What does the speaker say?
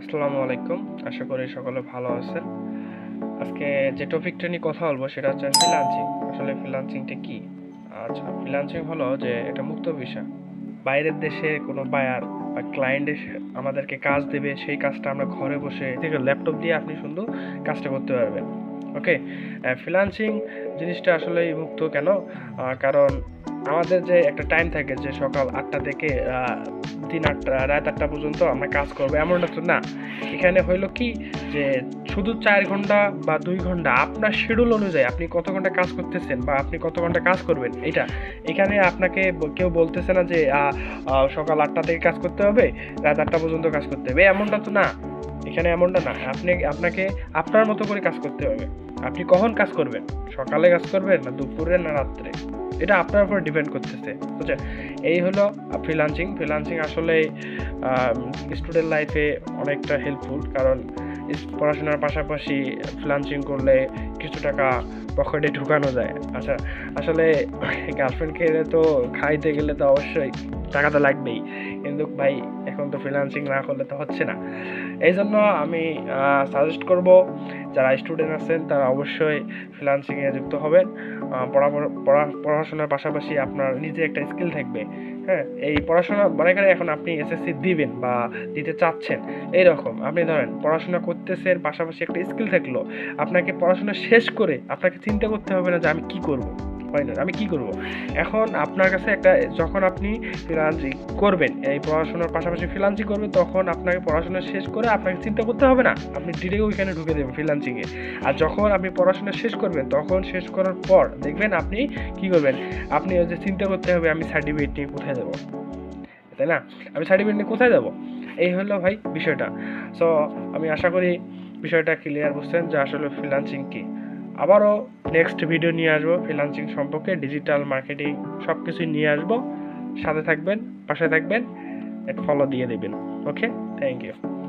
আসসালামু আলাইকুম। আশা করি সকলে ভালো আছেন। আজকে যে টপিকটা নিয়ে কথা বলব সেটা হচ্ছে ফ্রিলান্সিং আসলে ফ্রিলান্সিংটা কি? আচ্ছা ফ্রিলান্সিং হলো যে এটা মুক্ত বিষয়। বাইরের দেশে কোনো বায়ার বা ক্লায়েন্ট এসে আমাদেরকে কাজ দেবে, সেই কাজটা আমরা ঘরে বসে থেকে ল্যাপটপ দিয়ে আপনি সুন্দর কাজটা করতে পারবেন। ওকে ফ্রিলান্সিং জিনিসটা আসলে মুক্ত কেন? কারণ আমাদের যে একটা টাইম থাকে যে সকাল আটটা থেকে দিন আটটা, রাত আটটা পর্যন্ত আমরা কাজ করব, এমনটা তো না। এখানে হইল কি যে শুধু চার ঘণ্টা বা দুই ঘণ্টা আপনার শিডিউল অনুযায়ী আপনি কত ঘণ্টা কাজ করতেছেন বা আপনি কত ঘণ্টা কাজ করবেন, এটা এখানে আপনাকে কেউ বলতেছে না যে সকাল আটটা থেকে কাজ করতে হবে, রাত আটটা পর্যন্ত কাজ করতে হবে, এমনটা তো না। এখানে এমনটা না, আপনি, আপনাকে আপনার মতো করে কাজ করতে হবে। আপনি কখন কাজ করবেন? সকালে কাজ করবেন না দুপুরে না রাত্রে? এটা আপনার উপর ডিপেন্ড করতেছে, বুঝছেন? এই হলো ফ্রিলান্সিং ফ্রিলান্সিং আসলে স্টুডেন্ট লাইফে অনেকটা হেল্পফুল কারণ পড়াশোনার পাশাপাশি ফ্রিলান্সিং করলে কিছু টাকা পকেটে ঢুকানো যায়। আচ্ছা আসলে গার্লফ্রেন্ডকে তো খাইতে গেলে তো অবশ্যই টাকা তো লাগবেই। কিন্তু ভাই, এখন তো ফ্রিলান্সিং না করলে তো হচ্ছে না। এই জন্য আমি সাজেস্ট করব যারা স্টুডেন্ট আছেন, তারা অবশ্যই ফ্রিলান্সিংয়ে যুক্ত হবেন। পড়াশোনার পাশাপাশি আপনার নিজে একটা স্কিল থাকবে। হ্যাঁ এই পড়াশোনা, মনে করেন এখন আপনি এসএসসি দিবেন বা দিতে চাচ্ছেন, এইরকম। আপনি ধরেন পড়াশোনা করতেছেন পাশাপাশি একটা স্কিল থাকল। আপনাকে পড়াশোনা শেষ করে আপনাকে চিন্তা করতে হবে না যে আমি কি করব। না আমি কি করব? এখন আপনার কাছে একটা, যখন আপনি ফ্রিলান্সিং করবেন, এই পড়াশোনার পাশাপাশি ফ্রিলান্সিং করবেন, তখন আপনাকে পড়াশোনা শেষ করে আপনাকে চিন্তা করতে হবে না। আপনি ডিরেক্ট ওইখানে ঢুকে দেবেন ফ্রিলান্সিংয়ে আর যখন আপনি পড়াশোনা শেষ করবেন, তখন শেষ করার পর দেখবেন আপনি কি করবেন? আপনি যে চিন্তা করতে হবে, আমি সার্টিফিকেট নিয়ে কোথায় যাব? তাই না? আমি সার্টিফিকেট নিয়ে কোথায় যাব? এই হলো ভাই বিষয়টা। সো আমি আশা করি বিষয়টা ক্লিয়ার বুঝছেন যে আসলে ফ্রিলান্সিং কি। আবারও নেক্সট ভিডিও নিয়ে আসব ফ্রিলান্সিং সম্পর্কে ডিজিটাল মার্কেটিং সব কিছুই নিয়ে আসব। সাথে থাকবেন, পাশে থাকবেন ফলো দিয়ে দেবেন। Okay thank you